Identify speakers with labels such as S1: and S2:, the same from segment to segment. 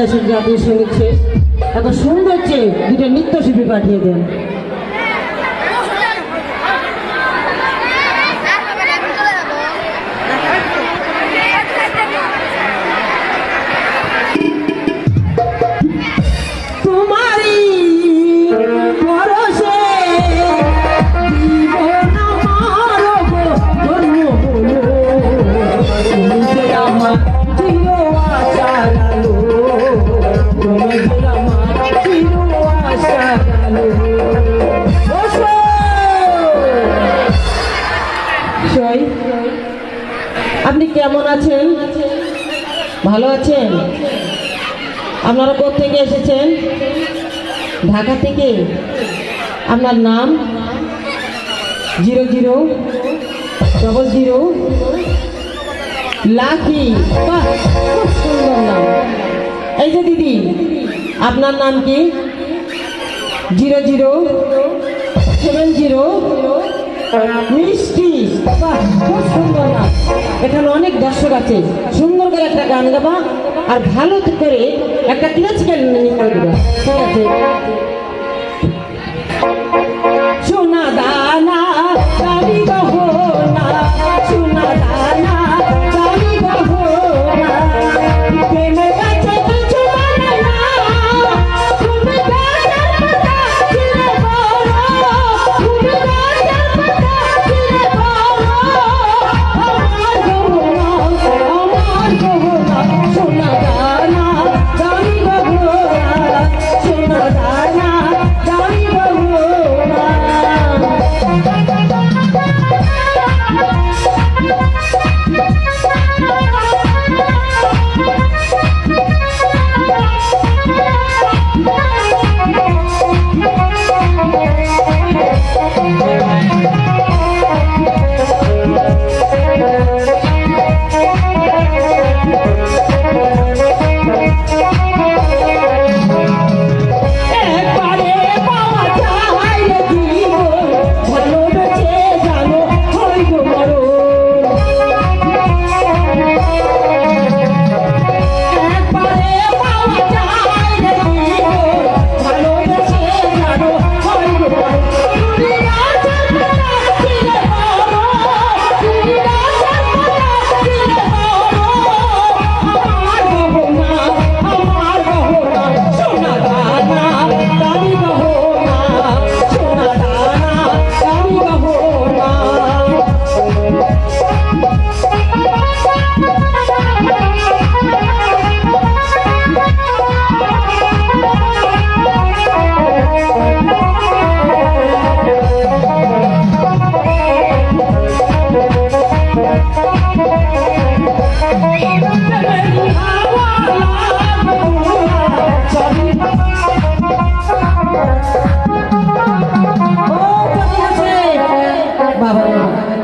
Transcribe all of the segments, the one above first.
S1: বাংলাদেশের জাতীয় সংগীত শেষ। এত সুন্দর চেয়ে দুটো নৃত্যশিল্পী পাঠিয়ে দেন। আছেন? ভালো আছেন? আপনারা কোথেকে এসেছেন? ঢাকা থেকে? আপনার নাম? Zero zero double zero, Lucky খুব সুন্দর নাম। এই যে দিদি, আপনার নাম কি? জিরো জিরো সেভেন জিরো, মিষ্টি খুব এখানে অনেক দর্শক আছে সুন্দর করে একটা গান গাবা আর ভালো করে একটা ক্লাসিক্যাল করে দেবা ঠিক সোনা দানা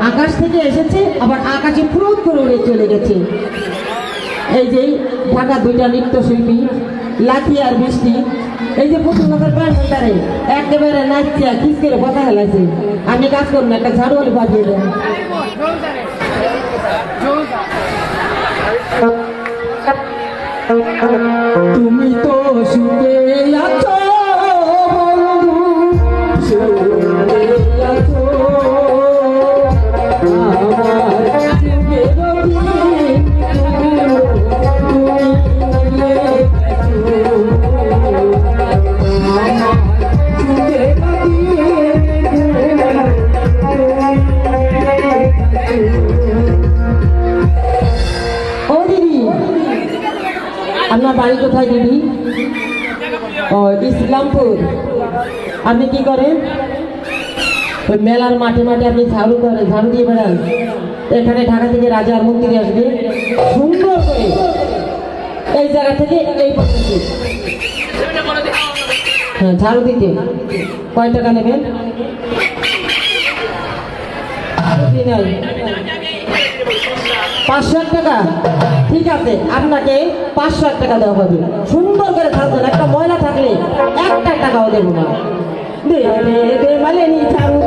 S1: আকাশ থেকে এসেছে, আবার আকাশে ফুরুত করে চলে গেছে। এই যে ঢাকা দুইটা নৃত্যশিল্পী, লাঠি আর বৃষ্টি এই যে পুতুলনগর প্রাণটারে একেবারে নাচিয়া খিস করে কথা হেলাইছে আমি কাজ করুন একটা ঝাড়ু বাজিয়ে দেন তুমি তো সুখে আছো। আপনার বাড়ি কোথায় দিদি? ও ইসলামপুর। আপনি কি করেন? ওই মেলার মাঠে মাঠে আপনি ঝাড়ু করেন ঝাড়ু দিয়ে বেড়ান। এখানে ঢাকা থেকে রাজার মন্দিরে আসবে। সুন্দর করে। এই জায়গা থেকে এই পর্যন্ত। হ্যাঁ ঝাড়ু দিতে। কয় টাকা নেবেন। পাঁচশো টাকা ঠিক আছে আপনাকে পাঁচশো এক টাকা দেওয়া হবে সুন্দর করে থাকবেন একটা ময়লা থাকলে একটা টাকাও দেবো না দে দে মালেনি ঝাড়ু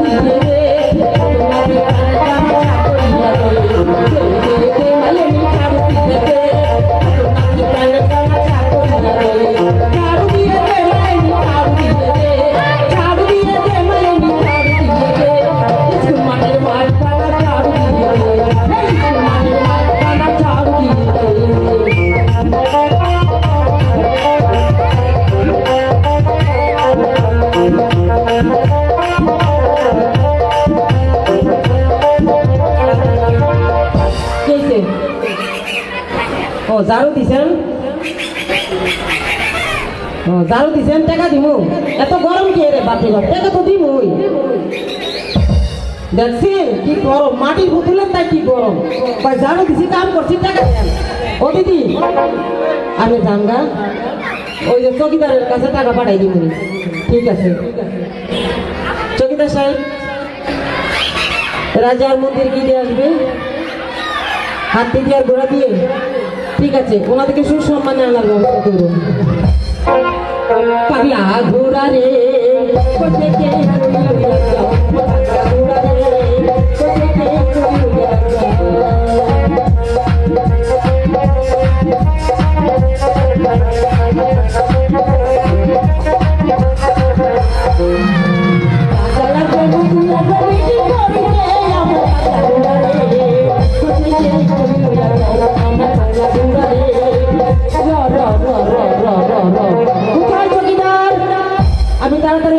S1: ঝাড়ু দিছেন টাকা দিমু। এত গরম কে রে বাপ? টাকা তো দিমুই। দেখছেন কি গরম? মাটির বোতলের তাই কি গরম? ভাই ঝাড়ু দিছি, কাম করছি, টাকা ও দিদি, আমি জানগা ওই যে চকিদারের কাছে টাকা পাঠাই দিব ঠিক আছে। চকিদার সাহেব, রাজার মন্দির কি দিয়ে আসবে। হাত দিয়ে আর ঘোড়া দিয়ে। ঠিক আছে, ওনাদেরকে সুসম্মানে আনার ব্যবস্থা করব পাগলা ঘোড়া রে কোথেকে উড়িয়া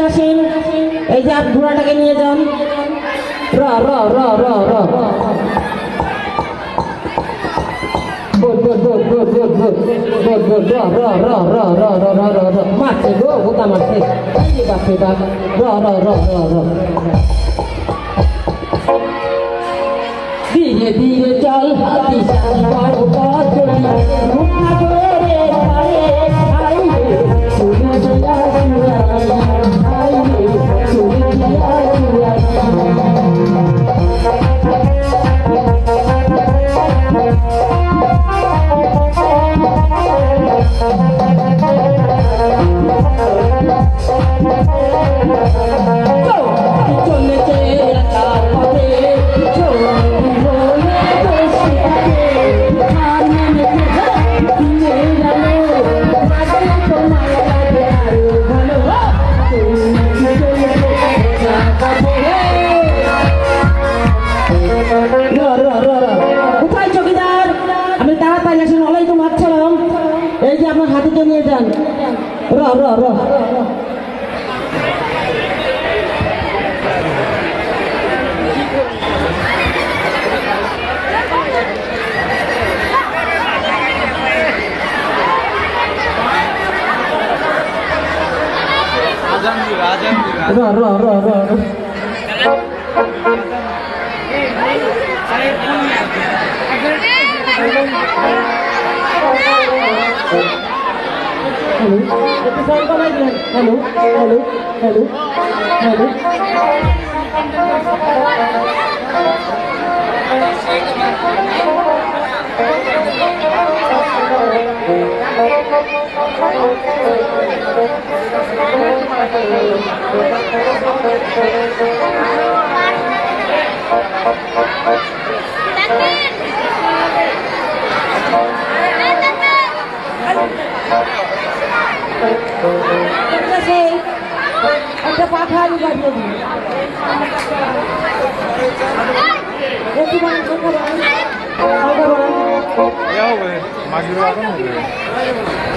S1: আসেন এই যে ঘোড়াটাকে নিয়ে যান র র র র র গো র র র র চল কোথায় চকিদার আমি তাড়াতাড়ি আসেন ওয়ালাইকুম আসসালাম। এই যে আপনার হাতিকে নিয়ে যান। র র র। র র র র। হ্যালো একটু ফোন কমাই দিলেন হ্যালো হ্যালো হ্যালো হ্যালো ঠিক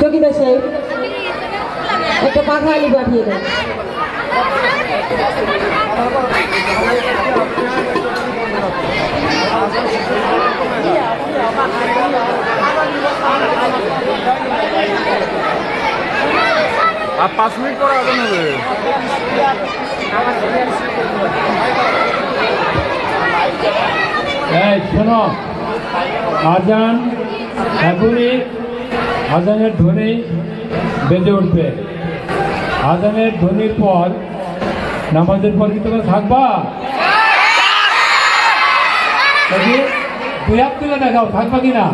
S1: চকিদার সাহেব একটা পাখা আলি পাঠিয়ে দেন
S2: আর পাঁচ মিনিট পরে আজান হবে
S3: এই শোনো। আজান এখনই আজানের ধ্বনি বেজে উঠবে। আজানের ধ্বনির পর নামাজের পর কি তোমরা থাকবা? দুই হাত তুলে দেখাও থাকবা কিনা?